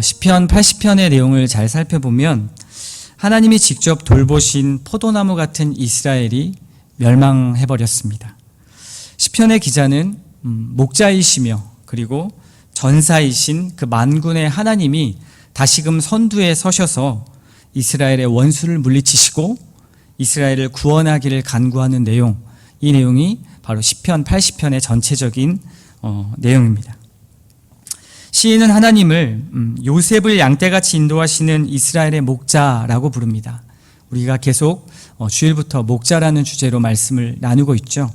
시편 80편의 내용을 잘 살펴보면 하나님이 직접 돌보신 포도나무 같은 이스라엘이 멸망해 버렸습니다. 시편의 기자는 음, 목자이시며 그리고 전사이신 그 만군의 하나님이 다시금 선두에 서셔서 이스라엘의 원수를 물리치시고 이스라엘을 구원하기를 간구하는 내용, 이 내용이 바로 시편 80편의 전체적인 어, 내용입니다. 시인은 하나님을 음, 요셉을 양떼같이 인도하시는 이스라엘의 목자라고 부릅니다. 우리가 계속 어, 주일부터 목자라는 주제로 말씀을 나누고 있죠.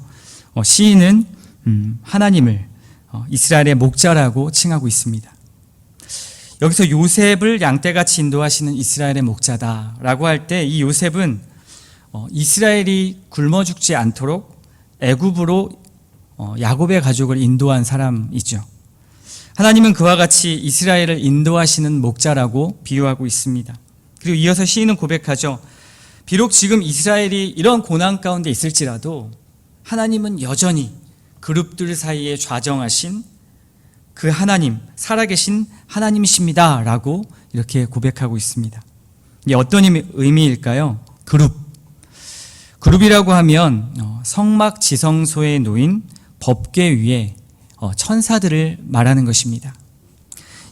어, 시인은 음, 하나님을 어, 이스라엘의 목자라고 칭하고 있습니다. 여기서 요셉을 양떼같이 인도하시는 이스라엘의 목자다라고 할 때 이 요셉은 어, 이스라엘이 굶어 죽지 않도록 애굽으로 어, 야곱의 가족을 인도한 사람이죠. 하나님은 그와 같이 이스라엘을 인도하시는 목자라고 비유하고 있습니다. 그리고 이어서 시인은 고백하죠. 비록 지금 이스라엘이 이런 고난 가운데 있을지라도 하나님은 여전히 그룹들 사이에 좌정하신 그 하나님, 살아계신 하나님이십니다. 라고 이렇게 고백하고 있습니다. 이게 어떤 의미- 의미일까요? 그룹. 그룹이라고 하면 어, 성막 지성소에 놓인 법궤 위에 어, 천사들을 말하는 것입니다.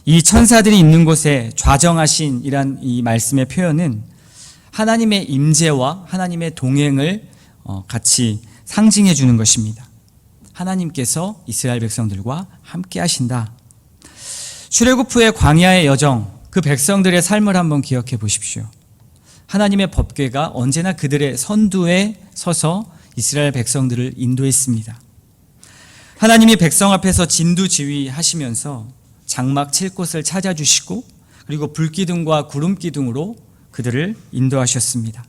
이 천사들이 있는 곳에 좌정하신 이란 이 말씀의 표현은 하나님의 임재와 하나님의 동행을 어, 같이 상징해 주는 것입니다. 하나님께서 이스라엘 백성들과 함께 하신다. 출애굽 후의 광야의 여정, 그 백성들의 삶을 한번 기억해 보십시오. 하나님의 법궤가 언제나 그들의 선두에 서서 이스라엘 백성들을 인도했습니다. 하나님이 백성 앞에서 진두지휘하시면서 장막 칠 곳을 찾아주시고 그리고 불기둥과 구름기둥으로 그들을 인도하셨습니다.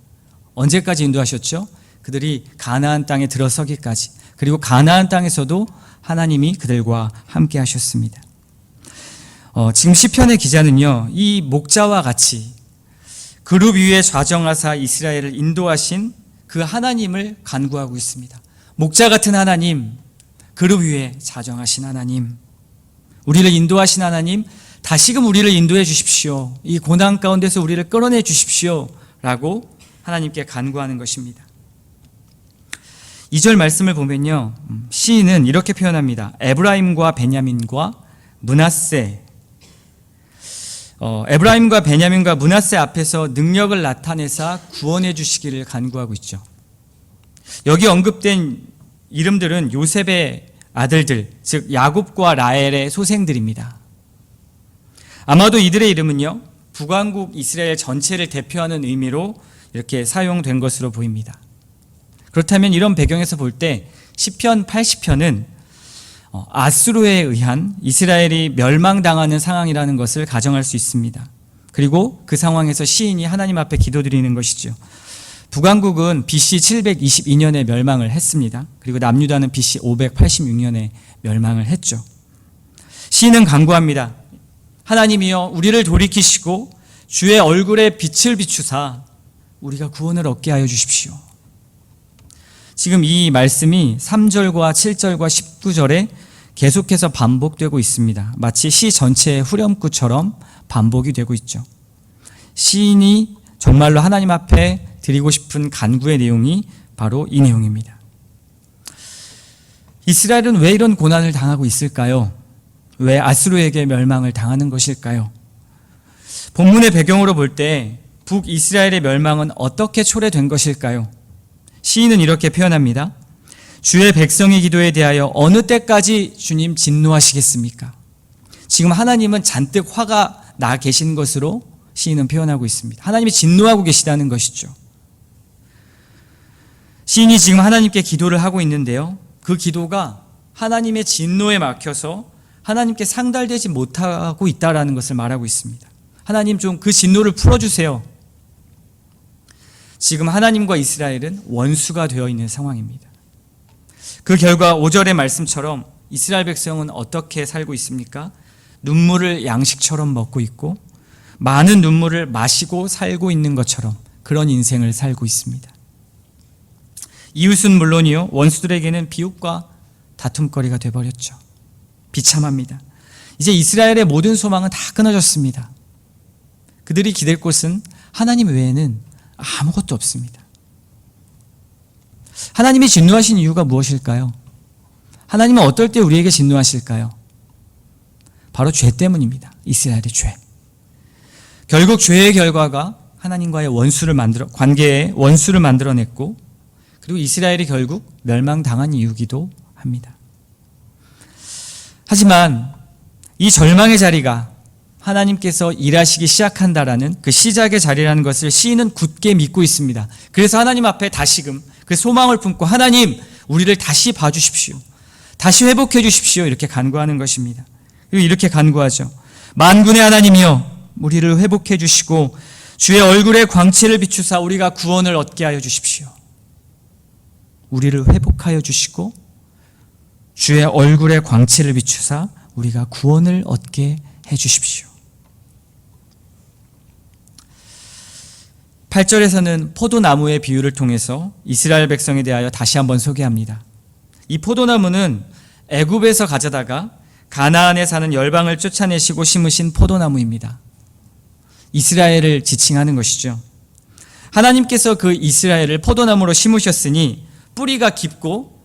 언제까지 인도하셨죠? 그들이 가나안 땅에 들어서기까지 그리고 가나안 땅에서도 하나님이 그들과 함께 하셨습니다. 어, 지금 시편의 기자는요, 이 목자와 같이 그룹 위에 좌정하사 이스라엘을 인도하신 그 하나님을 간구하고 있습니다. 목자 같은 하나님, 그룹 위에 좌정하신 하나님, 우리를 인도하신 하나님, 다시금 우리를 인도해 주십시오. 이 고난 가운데서 우리를 끌어내 주십시오. 라고 하나님께 간구하는 것입니다. 2절 말씀을 보면요. 음, 시인은 이렇게 표현합니다. 에브라임과 베냐민과 문하세 어, 에브라임과 베냐민과 문하세 앞에서 능력을 나타내사 구원해 주시기를 간구하고 있죠. 여기 언급된 이름들은 요셉의 아들들, 즉 야곱과 라헬의 소생들입니다. 아마도 이들의 이름은요. 북왕국 이스라엘 전체를 대표하는 의미로 이렇게 사용된 것으로 보입니다. 그렇다면 이런 배경에서 볼 때 시편 80편은 어, 아수르에 의한 이스라엘이 멸망당하는 상황이라는 것을 가정할 수 있습니다. 그리고 그 상황에서 시인이 하나님 앞에 기도드리는 것이죠. 북왕국은 BC 722년에 멸망을 했습니다. 그리고 남유다는 BC 586년에 멸망을 했죠. 시인은 간구합니다. 하나님이여 우리를 돌이키시고 주의 얼굴에 빛을 비추사 우리가 구원을 얻게 하여 주십시오. 지금 이 말씀이 3절과 7절과 19절에 계속해서 반복되고 있습니다. 마치 시 전체의 후렴구처럼 반복이 되고 있죠. 시인이 정말로 하나님 앞에 드리고 싶은 간구의 내용이 바로 이 내용입니다. 이스라엘은 왜 이런 고난을 당하고 있을까요? 왜 아수르에게 멸망을 당하는 것일까요? 본문의 배경으로 볼 때 북이스라엘의 멸망은 어떻게 초래된 것일까요? 시인은 이렇게 표현합니다. 주의 백성의 기도에 대하여 어느 때까지 주님 진노하시겠습니까? 지금 하나님은 잔뜩 화가 나 계신 것으로 시인은 표현하고 있습니다. 하나님이 진노하고 계시다는 것이죠. 시인이 지금 하나님께 기도를 하고 있는데요. 그 기도가 하나님의 진노에 막혀서 하나님께 상달되지 못하고 있다라는 것을 말하고 있습니다. 하나님 좀 그 진노를 풀어주세요. 지금 하나님과 이스라엘은 원수가 되어 있는 상황입니다. 그 결과 5절의 말씀처럼 이스라엘 백성은 어떻게 살고 있습니까? 눈물을 양식처럼 먹고 있고 많은 눈물을 마시고 살고 있는 것처럼 그런 인생을 살고 있습니다. 이웃은 물론이요 원수들에게는 비웃과 다툼거리가 되어버렸죠. 비참합니다. 이제 이스라엘의 모든 소망은 다 끊어졌습니다. 그들이 기댈 곳은 하나님 외에는 아무것도 없습니다. 하나님이 진노하신 이유가 무엇일까요? 하나님은 어떨 때 우리에게 진노하실까요? 바로 죄 때문입니다. 이스라엘의 죄. 결국 죄의 결과가 하나님과의 원수를 만들어 관계에 원수를 만들어냈고 그리고 이스라엘이 결국 멸망당한 이유기도 합니다. 하지만 이 절망의 자리가 하나님께서 일하시기 시작한다라는 그 시작의 자리라는 것을 시인은 굳게 믿고 있습니다. 그래서 하나님 앞에 다시금 그 소망을 품고 하나님 우리를 다시 봐주십시오. 다시 회복해 주십시오. 이렇게 간구하는 것입니다. 그리고 이렇게 간구하죠. 만군의 하나님이여 우리를 회복해 주시고 주의 얼굴에 광채를 비추사 우리가 구원을 얻게 하여 주십시오. 우리를 회복하여 주시고 주의 얼굴에 광채를 비추사 우리가 구원을 얻게 해 주십시오. 8절에서는 포도나무의 비유를 통해서 이스라엘 백성에 대하여 다시 한번 소개합니다. 이 포도나무는 애굽에서 가져다가 가나안에 사는 열방을 쫓아내시고 심으신 포도나무입니다. 이스라엘을 지칭하는 것이죠. 하나님께서 그 이스라엘을 포도나무로 심으셨으니 뿌리가 깊고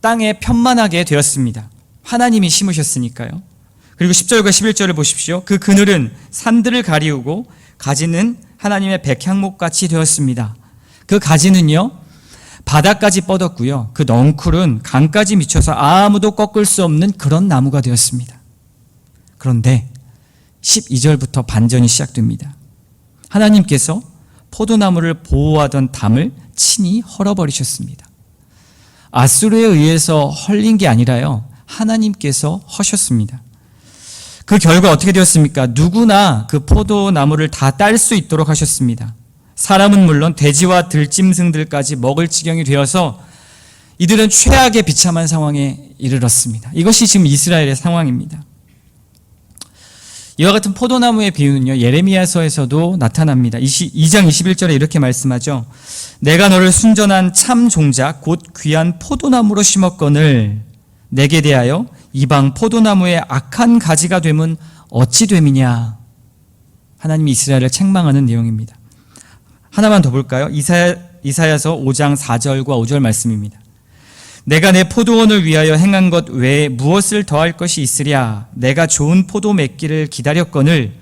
땅에 편만하게 되었습니다. 하나님이 심으셨으니까요. 그리고 10절과 11절을 보십시오. 그 그늘은 산들을 가리우고 가지는 하나님의 백향목 같이 되었습니다. 그 가지는요, 바다까지 뻗었고요. 그 넝쿨은 강까지 미쳐서 아무도 꺾을 수 없는 그런 나무가 되었습니다. 그런데 12절부터 반전이 시작됩니다. 하나님께서 포도나무를 보호하던 담을 친히 헐어버리셨습니다. 아수르에 의해서 헐린 게 아니라요. 하나님께서 허셨습니다. 그 결과 어떻게 되었습니까? 누구나 그 포도나무를 다 딸 수 있도록 하셨습니다. 사람은 물론 돼지와 들짐승들까지 먹을 지경이 되어서 이들은 최악의 비참한 상황에 이르렀습니다. 이것이 지금 이스라엘의 상황입니다. 이와 같은 포도나무의 비유는요, 예레미야서에서도 나타납니다. 2장 21절에 이렇게 말씀하죠. 내가 너를 순전한 참 종자, 곧 귀한 포도나무로 심었거늘 내게 대하여 이방 포도나무의 악한 가지가 되면 어찌 됨이냐. 하나님이 이스라엘을 책망하는 내용입니다. 하나만 더 볼까요? 이사야, 이사야서 5장 4절과 5절 말씀입니다. 내가 내 포도원을 위하여 행한 것 외에 무엇을 더할 것이 있으랴? 내가 좋은 포도 맺기를 기다렸거늘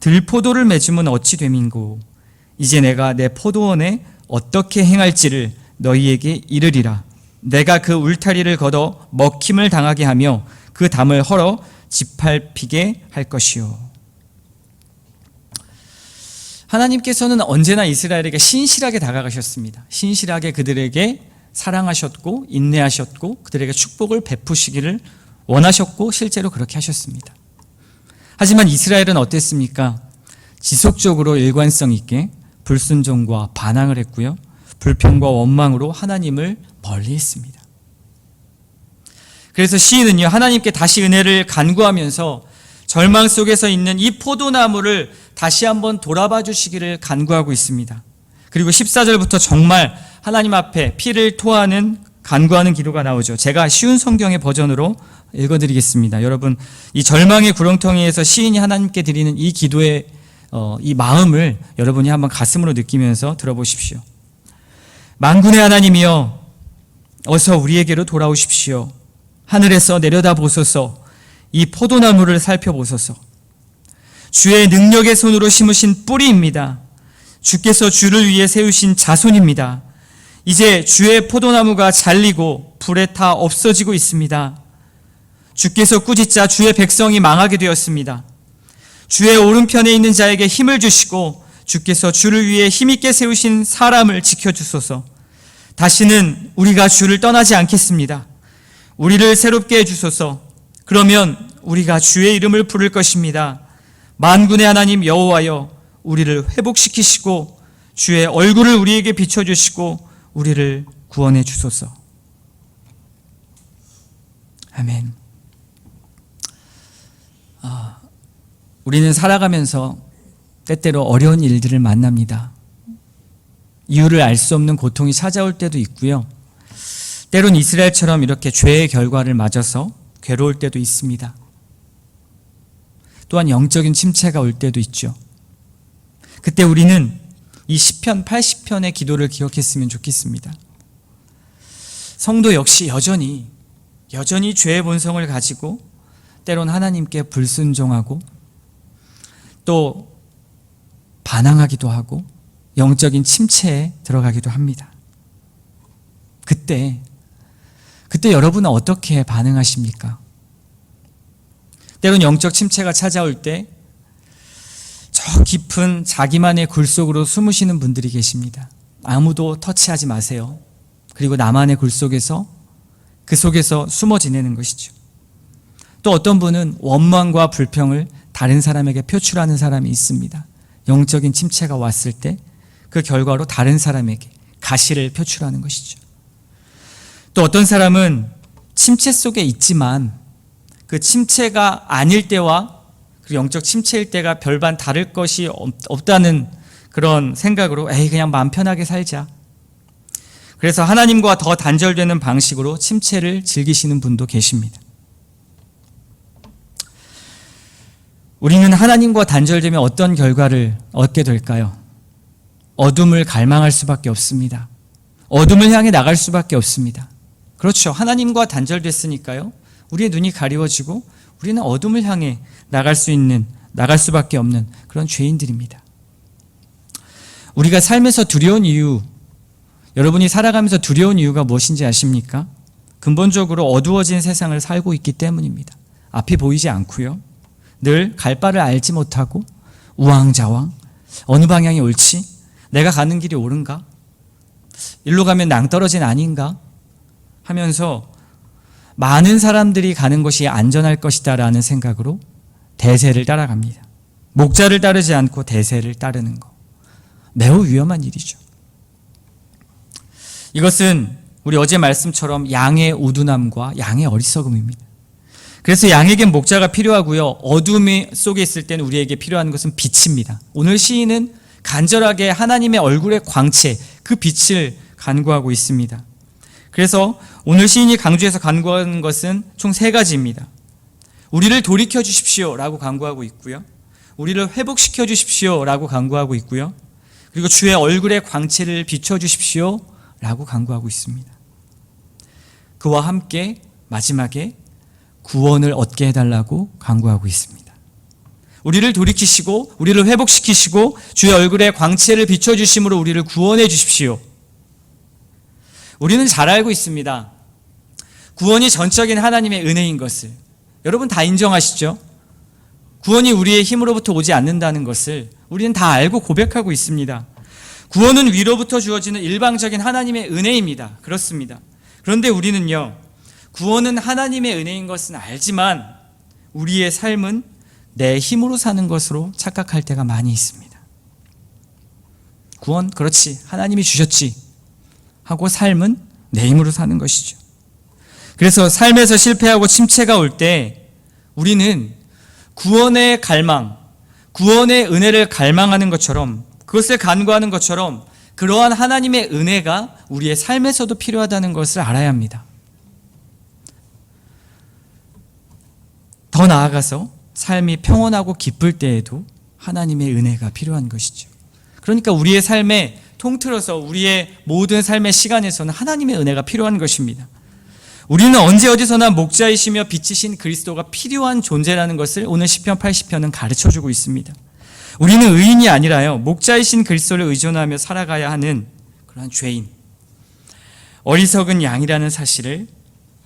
들포도를 맺으면 어찌 됨인고? 이제 내가 내 포도원에 어떻게 행할지를 너희에게 이르리라. 내가 그 울타리를 걷어 먹힘을 당하게 하며 그 담을 헐어 짓밟히게 할 것이요. 하나님께서는 언제나 이스라엘에게 신실하게 다가가셨습니다. 신실하게 그들에게 사랑하셨고 인내하셨고 그들에게 축복을 베푸시기를 원하셨고 실제로 그렇게 하셨습니다. 하지만 이스라엘은 어땠습니까? 지속적으로 일관성 있게 불순종과 반항을 했고요. 불평과 원망으로 하나님을 멀리 했습니다. 그래서 시인은요, 하나님께 다시 은혜를 간구하면서 절망 속에서 있는 이 포도나무를 다시 한번 돌아봐 주시기를 간구하고 있습니다. 그리고 14절부터 정말 하나님 앞에 피를 토하는 간구하는 기도가 나오죠. 제가 쉬운 성경의 버전으로 읽어드리겠습니다. 여러분, 이 절망의 구렁텅이에서 시인이 하나님께 드리는 이 기도의 어, 이 마음을 여러분이 한번 가슴으로 느끼면서 들어보십시오. 만군의 하나님이여, 어서 우리에게로 돌아오십시오. 하늘에서 내려다 보소서, 이 포도나무를 살펴보소서. 주의 능력의 손으로 심으신 뿌리입니다. 주께서 주를 위해 세우신 자손입니다. 이제 주의 포도나무가 잘리고 불에 타 없어지고 있습니다. 주께서 꾸짖자 주의 백성이 망하게 되었습니다. 주의 오른편에 있는 자에게 힘을 주시고 주께서 주를 위해 힘있게 세우신 사람을 지켜주소서. 다시는 우리가 주를 떠나지 않겠습니다. 우리를 새롭게 해주소서. 그러면 우리가 주의 이름을 부를 것입니다. 만군의 하나님 여호와여 우리를 회복시키시고 주의 얼굴을 우리에게 비춰주시고 우리를 구원해 주소서. 아멘. 아, 우리는 살아가면서 때때로 어려운 일들을 만납니다. 이유를 알 수 없는 고통이 찾아올 때도 있고요. 때론 이스라엘처럼 이렇게 죄의 결과를 맞아서 괴로울 때도 있습니다. 또한 영적인 침체가 올 때도 있죠. 그때 우리는 이 시편 80편의 기도를 기억했으면 좋겠습니다. 성도 역시 여전히 여전히 죄의 본성을 가지고 때론 하나님께 불순종하고 또 반항하기도 하고 영적인 침체에 들어가기도 합니다. 그때 그때 여러분은 어떻게 반응하십니까? 때론 영적 침체가 찾아올 때 저 깊은 자기만의 굴 속으로 숨으시는 분들이 계십니다. 아무도 터치하지 마세요. 그리고 나만의 굴 속에서 그 속에서 숨어 지내는 것이죠. 또 어떤 분은 원망과 불평을 다른 사람에게 표출하는 사람이 있습니다. 영적인 침체가 왔을 때 그 결과로 다른 사람에게 가시를 표출하는 것이죠. 또 어떤 사람은 침체 속에 있지만 그 침체가 아닐 때와 그 영적 침체일 때가 별반 다를 것이 없- 없다는 그런 생각으로 에이 그냥 마음 편하게 살자. 그래서 하나님과 더 단절되는 방식으로 침체를 즐기시는 분도 계십니다. 우리는 하나님과 단절되면 어떤 결과를 얻게 될까요? 어둠을 갈망할 수밖에 없습니다. 어둠을 향해 나갈 수밖에 없습니다. 그렇죠. 하나님과 단절됐으니까요. 우리의 눈이 가리워지고 우리는 어둠을 향해 나갈 수 있는 나갈 수밖에 없는 그런 죄인들입니다. 우리가 삶에서 두려운 이유 여러분이 살아가면서 두려운 이유가 무엇인지 아십니까? 근본적으로 어두워진 세상을 살고 있기 때문입니다. 앞이 보이지 않고요. 늘 갈 바를 알지 못하고 우왕좌왕 어느 방향이 옳지? 내가 가는 길이 옳은가? 일로 가면 낭떠러진 아닌가? 하면서 많은 사람들이 가는 것이 안전할 것이다라는 생각으로 대세를 따라갑니다. 목자를 따르지 않고 대세를 따르는 거. 매우 위험한 일이죠. 이것은 우리 어제 말씀처럼 양의 우둔함과 양의 어리석음입니다. 그래서 양에겐 목자가 필요하고요. 어둠 속에 있을 때는 우리에게 필요한 것은 빛입니다. 오늘 시인은 간절하게 하나님의 얼굴의 광채, 그 빛을 간구하고 있습니다. 그래서 오늘 시인이 강조해서 간구하는 것은 총 세 가지입니다. 우리를 돌이켜 주십시오 라고 간구하고 있고요. 우리를 회복시켜 주십시오 라고 간구하고 있고요. 그리고 주의 얼굴의 광채를 비춰 주십시오 라고 간구하고 있습니다. 그와 함께 마지막에 구원을 얻게 해달라고 간구하고 있습니다. 우리를 돌이키시고 우리를 회복시키시고 주의 얼굴에 광채를 비춰 주심으로 우리를 구원해 주십시오. 우리는 잘 알고 있습니다. 구원이 전적인 하나님의 은혜인 것을 여러분 다 인정하시죠? 구원이 우리의 힘으로부터 오지 않는다는 것을 우리는 다 알고 고백하고 있습니다. 구원은 위로부터 주어지는 일방적인 하나님의 은혜입니다. 그렇습니다. 그런데 우리는요, 구원은 하나님의 은혜인 것은 알지만 우리의 삶은 내 힘으로 사는 것으로 착각할 때가 많이 있습니다. 구원, 그렇지. 하나님이 주셨지. 하고 삶은 내 힘으로 사는 것이죠. 그래서 삶에서 실패하고 침체가 올 때 우리는 구원의 갈망, 구원의 은혜를 갈망하는 것처럼 그것을 간구하는 것처럼 그러한 하나님의 은혜가 우리의 삶에서도 필요하다는 것을 알아야 합니다. 더 나아가서 삶이 평온하고 기쁠 때에도 하나님의 은혜가 필요한 것이죠. 그러니까 우리의 삶에 통틀어서 우리의 모든 삶의 시간에서는 하나님의 은혜가 필요한 것입니다. 우리는 언제 어디서나 목자이시며 빛이신 그리스도가 필요한 존재라는 것을 오늘 시편 80편은 가르쳐 주고 있습니다. 우리는 의인이 아니라요. 목자이신 그리스도를 의존하며 살아가야 하는 그러한 죄인. 어리석은 양이라는 사실을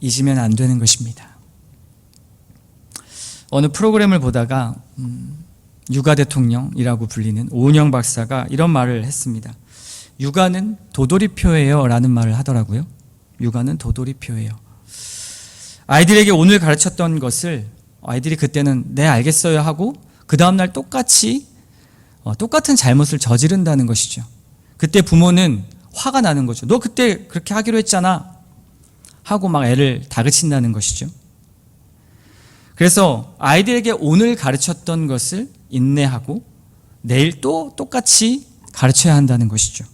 잊으면 안 되는 것입니다. 어느 프로그램을 보다가 음, 육아 대통령이라고 불리는 오은영 박사가 이런 말을 했습니다. 육아는 도돌이표예요 라는 말을 하더라고요. 육아는 도돌이표예요. 아이들에게 오늘 가르쳤던 것을 아이들이 그때는 네 알겠어요 하고 그 다음 날 똑같이 어, 똑같은 잘못을 저지른다는 것이죠. 그때 부모는 화가 나는 거죠. 너 그때 그렇게 하기로 했잖아 하고 막 애를 다그친다는 것이죠. 그래서 아이들에게 오늘 가르쳤던 것을 인내하고 내일 또 똑같이 가르쳐야 한다는 것이죠.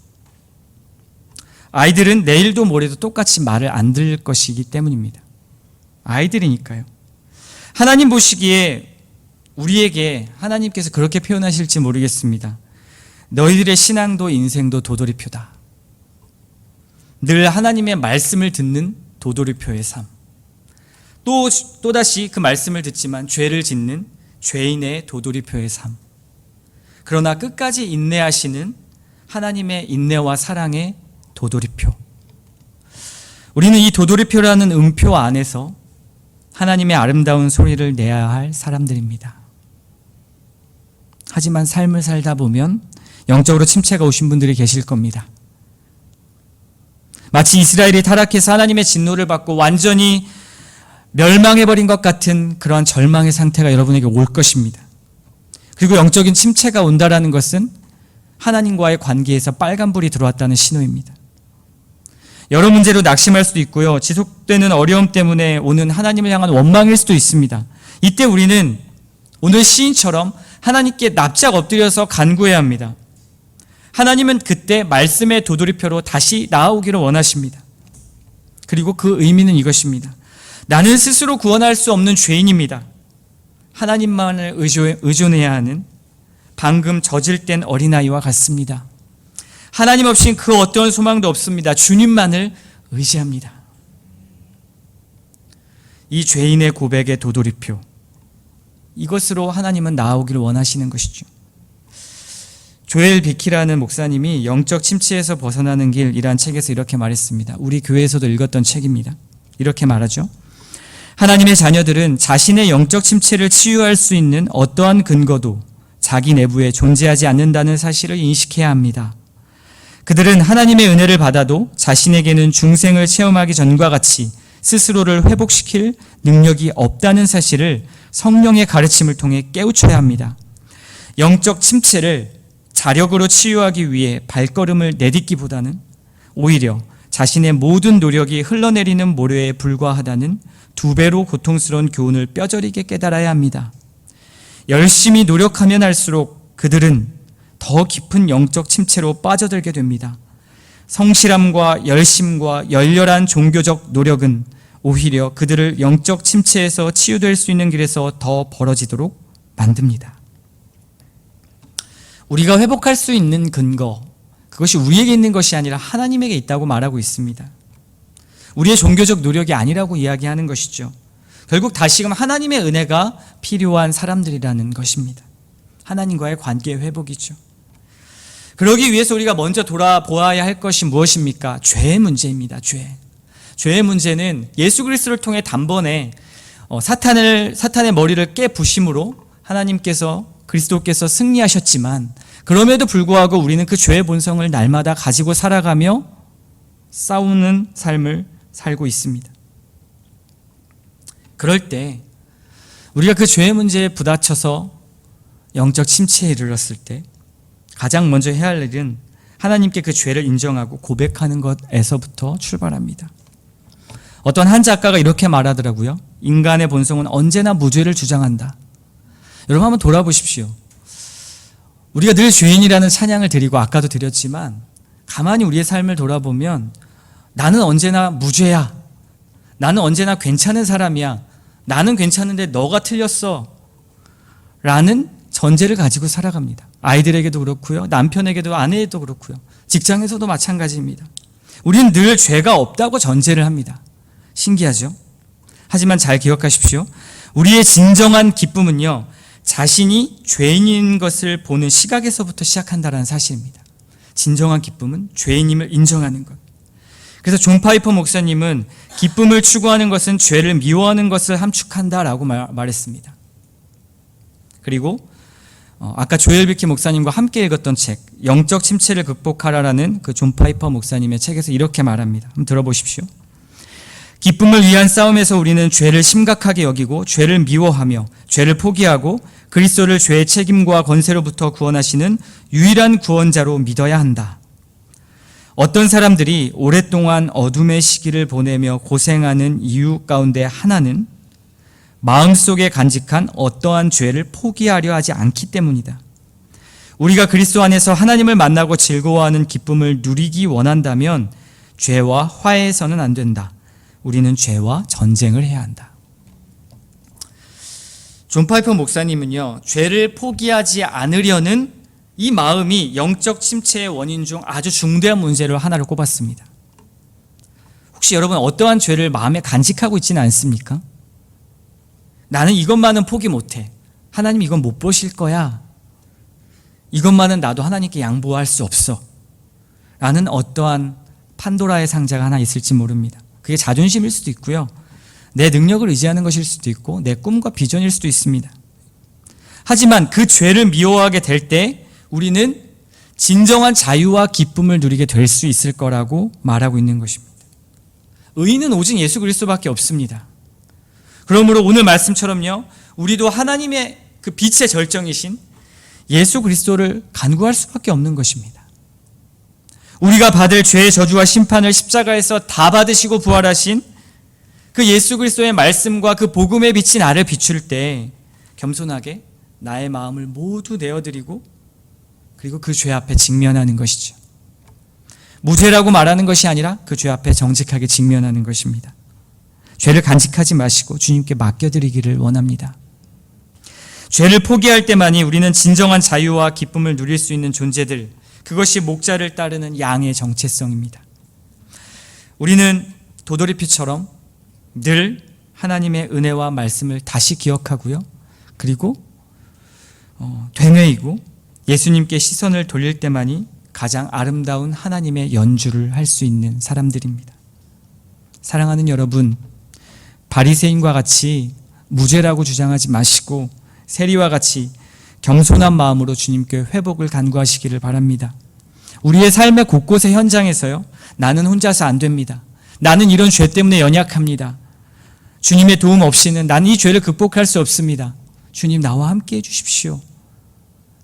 아이들은 내일도 모레도 똑같이 말을 안 들을 것이기 때문입니다. 아이들이니까요. 하나님 보시기에 우리에게 하나님께서 그렇게 표현하실지 모르겠습니다. 너희들의 신앙도 인생도 도돌이표다. 늘 하나님의 말씀을 듣는 도돌이표의 삶. 또, 또다시 그 말씀을 듣지만 죄를 짓는 죄인의 도돌이표의 삶. 그러나 끝까지 인내하시는 하나님의 인내와 사랑의 도돌이표. 우리는 이 도돌이표라는 음표 안에서 하나님의 아름다운 소리를 내야 할 사람들입니다. 하지만 삶을 살다 보면 영적으로 침체가 오신 분들이 계실 겁니다. 마치 이스라엘이 타락해서 하나님의 진노를 받고 완전히 멸망해버린 것 같은 그러한 절망의 상태가 여러분에게 올 것입니다. 그리고 영적인 침체가 온다라는 것은 하나님과의 관계에서 빨간불이 들어왔다는 신호입니다. 여러 문제로 낙심할 수도 있고요. 지속되는 어려움 때문에 오는 하나님을 향한 원망일 수도 있습니다. 이때 우리는 오늘 시인처럼 하나님께 납작 엎드려서 간구해야 합니다. 하나님은 그때 말씀의 도돌이표로 다시 나아오기를 원하십니다. 그리고 그 의미는 이것입니다. 나는 스스로 구원할 수 없는 죄인입니다. 하나님만을 의존해야 하는 방금 저질된 어린아이와 같습니다. 하나님 없인 그 어떤 소망도 없습니다. 주님만을 의지합니다. 이 죄인의 고백의 도돌이표. 이것으로 하나님은 나아오기를 원하시는 것이죠. 조엘 비키라는 목사님이 영적 침체에서 벗어나는 길이란 책에서 이렇게 말했습니다. 우리 교회에서도 읽었던 책입니다. 이렇게 말하죠. 하나님의 자녀들은 자신의 영적 침체를 치유할 수 있는 어떠한 근거도 자기 내부에 존재하지 않는다는 사실을 인식해야 합니다. 그들은 하나님의 은혜를 받아도 자신에게는 중생을 체험하기 전과 같이 스스로를 회복시킬 능력이 없다는 사실을 성령의 가르침을 통해 깨우쳐야 합니다. 영적 침체를 자력으로 치유하기 위해 발걸음을 내딛기보다는 오히려 자신의 모든 노력이 흘러내리는 모래에 불과하다는 두 배로 고통스러운 교훈을 뼈저리게 깨달아야 합니다. 열심히 노력하면 할수록 그들은 더 깊은 영적 침체로 빠져들게 됩니다. 성실함과 열심과 열렬한 종교적 노력은 오히려 그들을 영적 침체에서 치유될 수 있는 길에서 더 벌어지도록 만듭니다. 우리가 회복할 수 있는 근거, 그것이 우리에게 있는 것이 아니라 하나님에게 있다고 말하고 있습니다. 우리의 종교적 노력이 아니라고 이야기하는 것이죠. 결국 다시금 하나님의 은혜가 필요한 사람들이라는 것입니다. 하나님과의 관계 회복이죠. 그러기 위해서 우리가 먼저 돌아보아야 할 것이 무엇입니까? 죄의 문제입니다. 죄. 죄의 문제는 예수 그리스도를 통해 단번에 어, 사탄을 사탄의 머리를 깨 부심으로 하나님께서 그리스도께서 승리하셨지만 그럼에도 불구하고 우리는 그 죄의 본성을 날마다 가지고 살아가며 싸우는 삶을 살고 있습니다. 그럴 때 우리가 그 죄의 문제에 부딪혀서 영적 침체에 이르렀을 때 가장 먼저 해야 할 일은 하나님께 그 죄를 인정하고 고백하는 것에서부터 출발합니다. 어떤 한 작가가 이렇게 말하더라고요. 인간의 본성은 언제나 무죄를 주장한다. 여러분 한번 돌아보십시오. 우리가 늘 죄인이라는 찬양을 드리고 아까도 드렸지만 가만히 우리의 삶을 돌아보면 나는 언제나 무죄야. 나는 언제나 괜찮은 사람이야. 나는 괜찮은데 너가 틀렸어. 라는 전제를 가지고 살아갑니다. 아이들에게도 그렇고요. 남편에게도 아내에도 그렇고요. 직장에서도 마찬가지입니다. 우리는 늘 죄가 없다고 전제를 합니다. 신기하죠? 하지만 잘 기억하십시오. 우리의 진정한 기쁨은요. 자신이 죄인인 것을 보는 시각에서부터 시작한다는 사실입니다. 진정한 기쁨은 죄인임을 인정하는 것. 그래서 존 파이퍼 목사님은 기쁨을 추구하는 것은 죄를 미워하는 것을 함축한다라고 말, 말했습니다. 그리고 어, 아까 조엘 비키 목사님과 함께 읽었던 책 영적 침체를 극복하라라는 그 존 파이퍼 목사님의 책에서 이렇게 말합니다. 한번 들어보십시오. 기쁨을 위한 싸움에서 우리는 죄를 심각하게 여기고 죄를 미워하며 죄를 포기하고 그리스도를 죄의 책임과 권세로부터 구원하시는 유일한 구원자로 믿어야 한다. 어떤 사람들이 오랫동안 어둠의 시기를 보내며 고생하는 이유 가운데 하나는 마음속에 간직한 어떠한 죄를 포기하려 하지 않기 때문이다. 우리가 그리스도 안에서 하나님을 만나고 즐거워하는 기쁨을 누리기 원한다면 죄와 화해해서는 안 된다. 우리는 죄와 전쟁을 해야 한다. 존 파이퍼 목사님은요, 죄를 포기하지 않으려는 이 마음이 영적 침체의 원인 중 아주 중대한 문제를 하나를 꼽았습니다. 혹시 여러분 어떠한 죄를 마음에 간직하고 있지는 않습니까? 나는 이것만은 포기 못해. 하나님 이건 못 보실 거야. 이것만은 나도 하나님께 양보할 수 없어. 라는 어떠한 판도라의 상자가 하나 있을지 모릅니다. 그게 자존심일 수도 있고요. 내 능력을 의지하는 것일 수도 있고 내 꿈과 비전일 수도 있습니다. 하지만 그 죄를 미워하게 될 때 우리는 진정한 자유와 기쁨을 누리게 될 수 있을 거라고 말하고 있는 것입니다. 의인은 오직 예수 그리스도밖에 없습니다. 그러므로 오늘 말씀처럼요. 우리도 하나님의 그 빛의 절정이신 예수 그리스도를 간구할 수밖에 없는 것입니다. 우리가 받을 죄의 저주와 심판을 십자가에서 다 받으시고 부활하신 그 예수 그리스도의 말씀과 그 복음의 빛이 나를 비출 때 겸손하게 나의 마음을 모두 내어드리고 그리고 그 죄 앞에 직면하는 것이죠. 무죄라고 말하는 것이 아니라 그 죄 앞에 정직하게 직면하는 것입니다. 죄를 간직하지 마시고 주님께 맡겨드리기를 원합니다. 죄를 포기할 때만이 우리는 진정한 자유와 기쁨을 누릴 수 있는 존재들, 그것이 목자를 따르는 양의 정체성입니다. 우리는 도돌이피처럼 늘 하나님의 은혜와 말씀을 다시 기억하고요. 그리고 어, 되뇌이고 예수님께 시선을 돌릴 때만이 가장 아름다운 하나님의 연주를 할 수 있는 사람들입니다. 사랑하는 여러분, 바리새인과 같이 무죄라고 주장하지 마시고 세리와 같이 겸손한 마음으로 주님께 회복을 간구하시기를 바랍니다. 우리의 삶의 곳곳의 현장에서요. 나는 혼자서 안 됩니다. 나는 이런 죄 때문에 연약합니다. 주님의 도움 없이는 나는 이 죄를 극복할 수 없습니다. 주님 나와 함께 해 주십시오.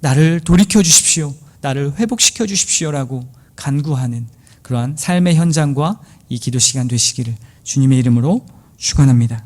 나를 돌이켜 주십시오. 나를 회복시켜 주십시오라고 간구하는 그러한 삶의 현장과 이 기도 시간 되시기를 주님의 이름으로 축원합니다.